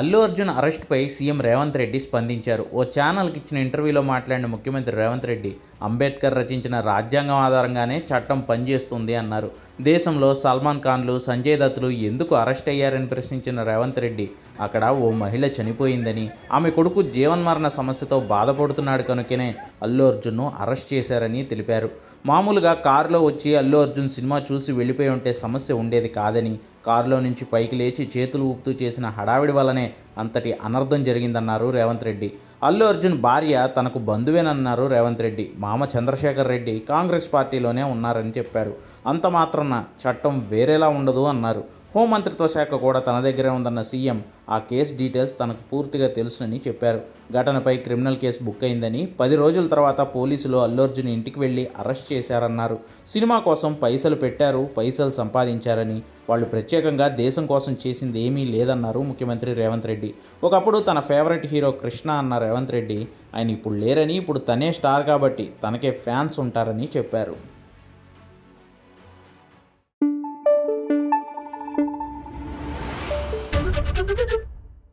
అల్లు అర్జున్ అరెస్ట్పై సీఎం రేవంత్ రెడ్డి స్పందించారు. ఓ ఛానల్కి ఇచ్చిన ఇంటర్వ్యూలో మాట్లాడిన ముఖ్యమంత్రి రేవంత్ రెడ్డి అంబేద్కర్ రచించిన రాజ్యాంగం ఆధారంగానే చట్టం పనిచేస్తుంది అన్నారు. దేశంలో సల్మాన్ ఖాన్లు సంజయ్ దత్తులు ఎందుకు అరెస్ట్ అయ్యారని ప్రశ్నించిన రేవంత్ రెడ్డి అక్కడ ఓ మహిళ చనిపోయిందని. ఆమె కొడుకు జీవన్మరణ సమస్యతో బాధపడుతున్నాడు కనుకనే అల్లు అర్జున్ను అరెస్ట్ చేశారని తెలిపారు. మామూలుగా కారులో వచ్చి అల్లు అర్జున్ సినిమా చూసి వెళ్ళిపోయి ఉంటే సమస్య ఉండేది కాదని కారులో నుంచి పైకి లేచి చేతులు ఊపుతూ చేసిన హడావిడి వల్లనే అంతటి అనర్థం జరిగిందన్నారు రేవంత్ రెడ్డి. అల్లు అర్జున్ భార్య తనకు బంధువేనన్నారు రేవంత్ రెడ్డి. మామ చంద్రశేఖర్ రెడ్డి కాంగ్రెస్ పార్టీలోనే ఉన్నారని చెప్పారు. అంత మాత్రాన చట్టం వేరేలా ఉండదు అన్నారు. హోంమంత్రిత్వ శాఖ కూడా తన దగ్గరే ఉందన్న సీఎం ఆ కేసు డీటెయిల్స్ తనకు పూర్తిగా తెలుసునని చెప్పారు. ఘటనపై క్రిమినల్ కేసు బుక్ అయిందని పది రోజుల తర్వాత పోలీసులు అల్లు అర్జున్ ఇంటికి వెళ్ళి అరెస్ట్ చేశారన్నారు. సినిమా కోసం పైసలు పెట్టారు పైసలు సంపాదించారని. వాళ్ళు ప్రత్యేకంగా దేశం కోసం చేసింది ఏమీ లేదన్నారు ముఖ్యమంత్రి రేవంత్ రెడ్డి. ఒకప్పుడు తన ఫేవరెట్ హీరో కృష్ణ అన్న రేవంత్ రెడ్డి ఆయన ఇప్పుడు లేరని ఇప్పుడు తనే స్టార్ కాబట్టి తనకే ఫ్యాన్స్ ఉంటారని చెప్పారు. どどど。